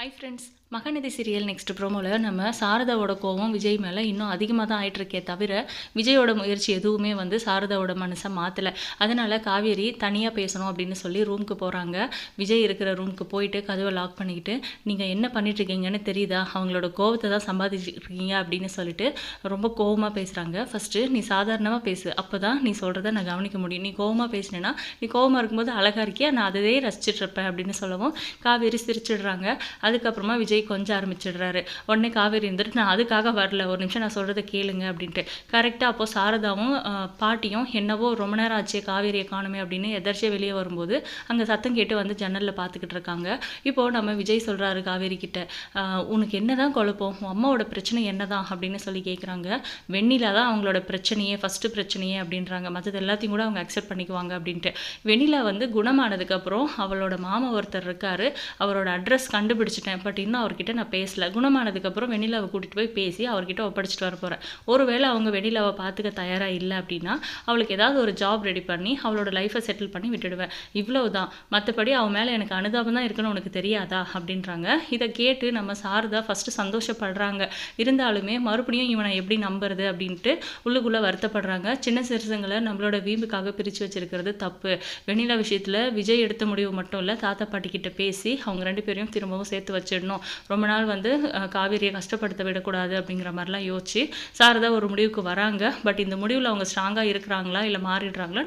Hi friends Mahanadhi serial next ப்ரோமோவில் நம்ம சாரதாவோட கோவம் விஜய் மேலே இன்னும் அதிகமாக தான் ஆயிட்டுருக்கே தவிர விஜயோட முயற்சி எதுவுமே வந்து சாரதாவோட மனசை மாற்றலை அதனால் காவேரி தனியாக பேசணும் அப்படின்னு சொல்லி ரூமுக்கு போகிறாங்க விஜய் இருக்கிற ரூமுக்கு போயிட்டு கதவை லாக் பண்ணிக்கிட்டு நீங்கள் என்ன பண்ணிட்டுருக்கீங்கன்னு தெரியுதா? அவங்களோட கோவத்தை தான் சம்பாதிச்சிருக்கீங்க அப்படின்னு சொல்லிட்டு ரொம்ப கோவமாக பேசுகிறாங்க ஃபஸ்ட்டு நீ சாதாரணமாக பேசு அப்போ தான் நீ சொல்கிறத நான் கவனிக்க முடியும். நீ கோவமாக பேசினேன்னா நீ கோவமாக இருக்கும்போது அழகாக இருக்கியா? நான் அதே ரசிச்சிட்ருப்பேன் அப்படின்னு சொல்லவும் காவேரி சிரிச்சிடுறாங்க. அதுக்கப்புறமா விஜய் கொஞ்சம் ஆரம்பிச்சிடுறாரு. உடனே காவேரி இருந்துட்டு நான் அதுக்காக வரல ஒரு நிமிஷம் நான் சொல்கிறத கேளுங்க அப்படின்ட்டு. கரெக்டாக அப்போது சாரதாவும் பாட்டியும் என்னவோ ரொம்ப நேரம் ஆச்சு காவேரியை காணுமே அப்படின்னு எதர்ச்சியாக வெளியே வரும்போது அங்கே சத்தம் கேட்டு வந்து ஜன்னலில் பார்த்துக்கிட்டு இருக்காங்க. இப்போது நம்ம விஜய் சொல்கிறாரு காவேரி கிட்ட உனக்கு உனக்கு என்னதான் குழப்பம்? உன் அம்மாவோட பிரச்சனை என்னதான்? அப்படின்னு சொல்லி கேட்குறாங்க வெண்ணிலா தான் அவங்களோட பிரச்சனையே ஃபஸ்ட்டு பிரச்சனையே அப்படின்றாங்க. மற்றது எல்லாத்தையும் கூட அவங்க அக்செப்ட் பண்ணிக்குவாங்க அப்படின்ட்டு. வெண்ணிலா வந்து குணமானதுக்கப்புறம் அவளோட மாமா ஒருத்தர் இருக்காரு. அவரோட அட்ரஸ் வச்சுட்டேன். பட் இன்னும் அவர்கிட்ட நான் பேசலை. குணமானதுக்கப்புறம் வெண்ணிலாவை கூட்டிகிட்டு போய் பேசி அவர்கிட்ட ஒப்படைச்சிட்டு வர போகிறேன் ஒருவேளை அவங்க வெண்ணிலாவை பார்த்துக்க தயாராக இல்லை அப்படின்னா அவளுக்கு ஏதாவது ஒரு ஜாப் ரெடி பண்ணி அவளோட லைஃப்பை செட்டில் பண்ணி விட்டுடுவேன். இவ்வளவு தான் மற்றபடி அவன் மேலே எனக்கு அனுதாபம் தான் இருக்குன்னு உனக்கு தெரியாதா? அப்படின்றாங்க. இதை கேட்டு நம்ம சாரதா ஃபஸ்ட்டு சந்தோஷப்படுறாங்க. இருந்தாலுமே மறுபடியும் இவனை எப்படி நம்புறது அப்படின்ட்டு உள்ளுக்குள்ளே வருத்தப்படுறாங்க. சின்ன சிறுசங்களை நம்மளோட வீம்புக்காக பிரித்து வச்சிருக்கிறது தப்பு. வெண்ணிலா விஷயத்தில் விஜய் எடுத்த முடிவு மட்டும் இல்லை தாத்தா பாட்டி கிட்ட பேசி அவங்க ரெண்டு பேரையும் திரும்பவும் சேர்த்து வச்சிடணும். ரொம்ப நாள் வந்து காவேரியை கஷ்டப்படுத்த விடக்கூடாது அப்படிங்கிற மாதிரிலாம் யோசிச்சு சாரதா ஒரு முடிவுக்கு வராங்க. பட் இந்த முடிவில் அவங்க ஸ்ட்ராங்காக இருக்கிறாங்களா? இல்லை மாறிடுறாங்களா?